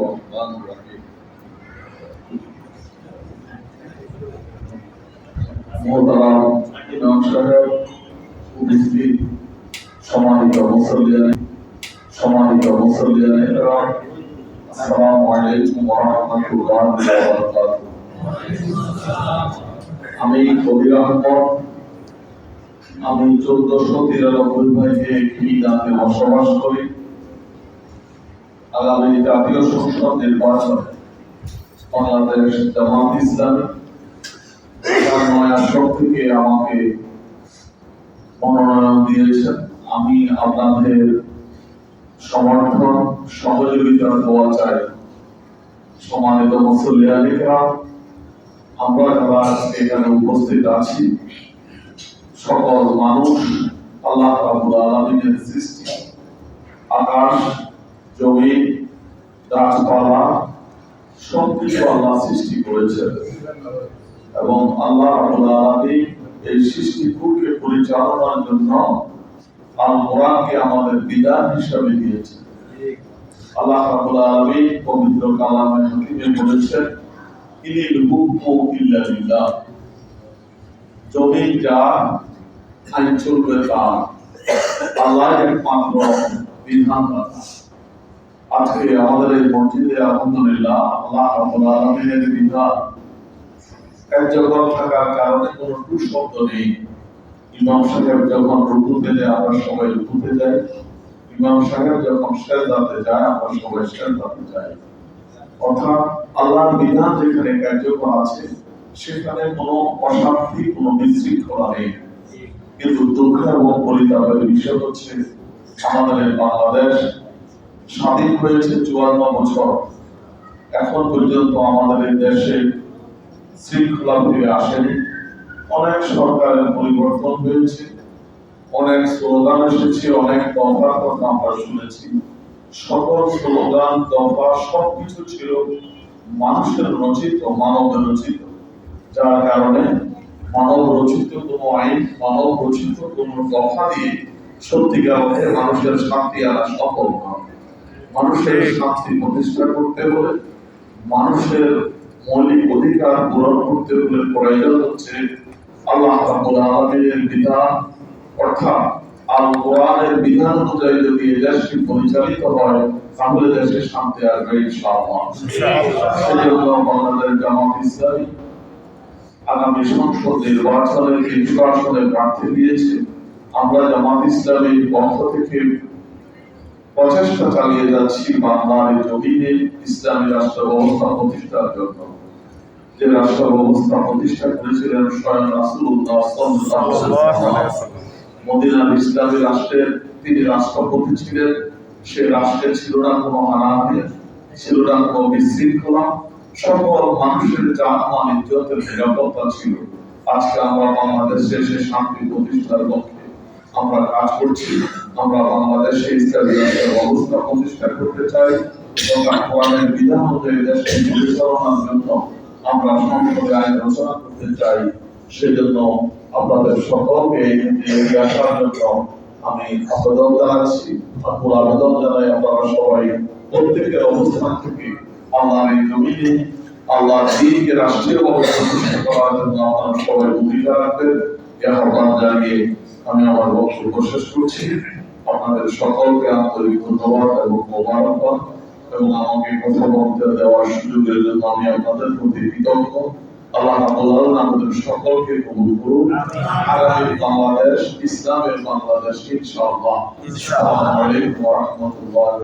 الرحمن الرحيم মোহতারাম ইমাম সাহেব উপস্থিত সম্মানিত মুসল্লিয়ান সম্মানিত মুসল্লিয়ান ইকরাম আসসালামু আলাইকুম ওয়া রাহমাতুল্লাহি ওয়া বারাকাতুহু আমি কবির আহমদ আমি চোদ্দশো তিরানব্বই ভাইকে খিদাতে বসবাস করি আগামী জাতীয় সংসদ নির্বাচন। বাংলাদেশ জামাত ইসলামী, তার নয় থেকে আমাকে মনোনয়ন দিয়েছেন। আমি আপনাদের সমর্থন সহযোগিতার দোয়া চাই। সম্মানিত মুসল্লিয়ানিকরা আমরা যারা এখানে উপস্থিত আছি। সকল মানুষ আল্লাহ আকাশ জমি গাছপালা সব কিছু আল্লাহ সৃষ্টি করেছেন। এবং আল্লাহ এই সৃষ্টিকুলকে পরিচালনার জন্য আল কোরআনকে আমাদের বিধান হিসাবে দিয়েছেন। আল্লাহ রাব্বুল আলামিন পবিত্র কালামে হাকিমে বলেছেন ইনিল হুকমু ইল্লা জমিন যা আইন চলবে তা আল্লাহ একমাত্র বিধানদাতা। আজকে আমাদের এই মসজিদে আলহামদুলিল্লাহ আল্লাহ কার্যকর থাকার কারণে কোনো টু শব্দ নেই। ইমাম সাহেব যখন সবাই ইমাম সাহেব যখন যায় সবাই অর্থাৎ আল্লাহর বিধান যেখানে কার্যকর আছে, সেখানে কোনো অশান্তি, কোনো বিশৃঙ্খলা নেই। কিন্তু দুঃখ এবং পরিতাপের বিষয় হচ্ছে, আমাদের বাংলাদেশ স্বাধীন হয়েছে চুয়ান্ন বছর। এখন পর্যন্ত আমাদের দেশে শৃঙ্খলা ফিরে আসেনি। অনেক সরকারের পরিবর্তন হয়েছে, অনেক স্লোগান এসেছে, অনেক দফার কথা আমরা শুনেছি। সকল স্লোগান দফা সবকিছু ছিল মানুষের রচিত, মানবের রচিত। যার কারণে মানব রচিত কোনো আইন, মানব রচিত কোনো দফা দিয়ে সত্যিকার মানুষের শান্তি আনা সফল নয়। মানুষের শান্তি প্রতিষ্ঠা করতে হলে মানুষের মৌলিক অধিকার পূরণ করতে হলে প্রয়োজন হচ্ছে আল্লাহ রাব্বুল আলামিনের বিধান। অর্থাৎ আল কোরআনের বিধান অনুযায়ী যদি দেশটি পরিচালিত হয় তাহলে দেশে শান্তি আসবে ইনশাআল্লাহ। সেজন্য বাংলাদেশ জামাত ইসলামী আগামী সংসদ নির্বাচনের আসনে প্রার্থী দিয়েছে। আমরা জামাত ইসলামীর পক্ষ থেকে প্রচেষ্টা চালিয়ে যাচ্ছি বাংলার জমিনে ইসলামী রাষ্ট্র ব্যবস্থা প্রতিষ্ঠার জন্য। যে রাষ্ট্র ব্যবস্থা প্রতিষ্ঠা করেছিলেন স্বয়ং সাল্লাল্লাহু মদিনার ইসলামী রাষ্ট্রের তিনি রাষ্ট্রপতি ছিলেন। সে রাষ্ট্রে ছিল না কোনো হানাহানি ছিল না কোনো বিশৃঙ্খলা। সকল মানুষের জান ইজ্জতের নিরাপত্তা ছিল। আজকে আমরা বাংলাদেশে সে শান্তি প্রতিষ্ঠার লক্ষ্যে আমরা কাজ করছি। আমরা বাংলাদেশে ইসলামী রাষ্ট্রের প্রতিষ্ঠা করতে চাই এবং কোরআনের বিধান অনুযায়ী দেশকে পরিচালনার জন্য আমরা সংসদে আইন রচনা করতে চাই। সেজন্য আপনাদের সকলকে এগিয়ে আসার জন্য আমি আবেদন জানাচ্ছি। আপনার আবেদন জানাই আপনারা সবাই। প্রত্যেকের অবস্থান থেকে আল্লাহর এই জমিনে, আল্লাহর দিনকে রাষ্ট্রীয় অবস্থা প্রতিষ্ঠা করার জন্য আপনারা সবাই ভূমিকা রাখবেন। এ আহ্বান জানিয়ে আমি আমার বক্তব্য শেষ করছি। আপনাদের সকলকে আন্তরিক ধন্যবাদ এবং মোবারকবাদ এবং আমাকে কথা বলতে দেওয়ার সুযোগের জন্য আমি আপনাদের প্রতি কৃতজ্ঞ। আল্লাহ আমাদের সকলকে কবুল করুন আগামী বাংলাদেশ ইসলামের বাংলাদেশ ইনশাআল্লাহ। আসসালামু আলাইকুম ওয়া রাহমাতুল্লাহি